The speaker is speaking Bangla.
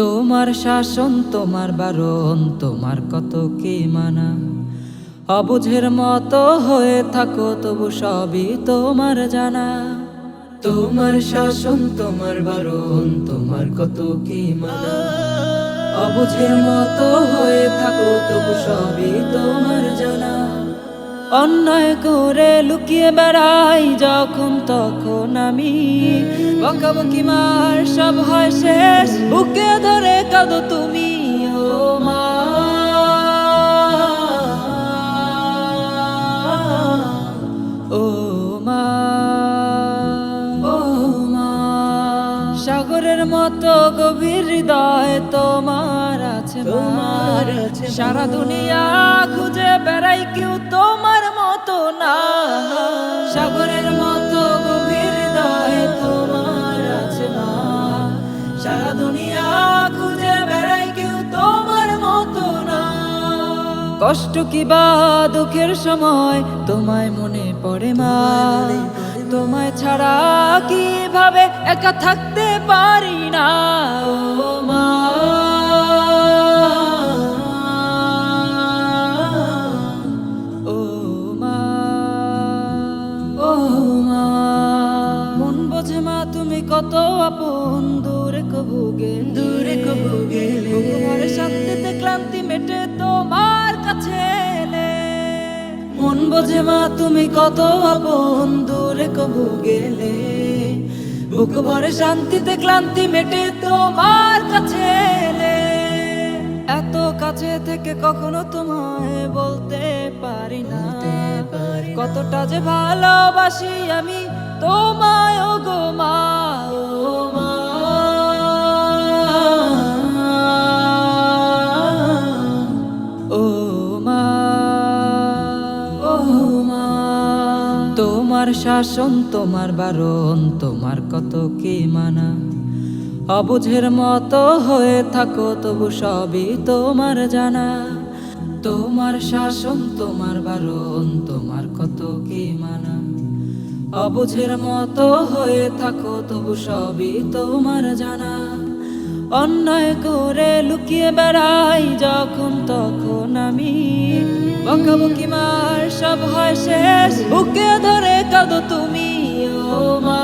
তোমার শাসন, তোমার বারণ, তোমার কত কি মানা? অবুঝের মতো হয়ে থাকো তবু সবই তোমার জানা। তোমার শাসন, তোমার বারণ, তোমার কত কি মানা? অবুঝের মতো হয়ে থাকো তবু সবই তোমার জানা। অন্যায় করে লুকিয়ে বেড়াই যখন তখন আমি। বকাবকি মার সব হয় শেষ বুকে ধরে কাঁদো তুমি ও মা। ও মা। ও মা সাগরের মতো গভীর হৃদয় তোমার আছে তোমার সারা দুনিয়া খুঁজে বেড়াই কেউ তোমার না, সাগরের মতো গভীর হৃদয় তোমার আছে মা। সারা দুনিয়া খুঁজে বেড়াই কেউ তোমার মতো না। কষ্ট কি বা দুঃখের সময় তোমায় মনে পড়ে মা। তোমায় ছাড়া কীভাবে একা থাকতে পারি না? কত আপন দূরে কবু গেলে দূরে কবু গেলে। ঘরে শান্তিতে ক্লান্তি মেটে তোমার কাছে মন বোঝে মা তুমি কত আপন দূরে কবু গেলে। বুক ভরে শান্তিতে ক্লান্তি মেটে তোমার কাছে এত কাছে থেকে কখনো তোমায় বলতে পারি না। কতটা যে ভালোবাসি আমি তোমায়। তোমার শাসন, তোমার বারণ, তোমার কত কি মানা? অবুঝের মতো হয়ে থাকো তবু সবই তোমার জানা। তোমার শাসন, তোমার বারণ, তোমার কত কি মানা? অবুঝের মতো হয়ে থাকো তবু সবই তোমার জানা। অন্যায় করে লুকিয়ে বেড়াই যখন তখন আমি বকাবকি মার সব হয় শেষ বুকে ধরে কাঁদো তুমি ও মা।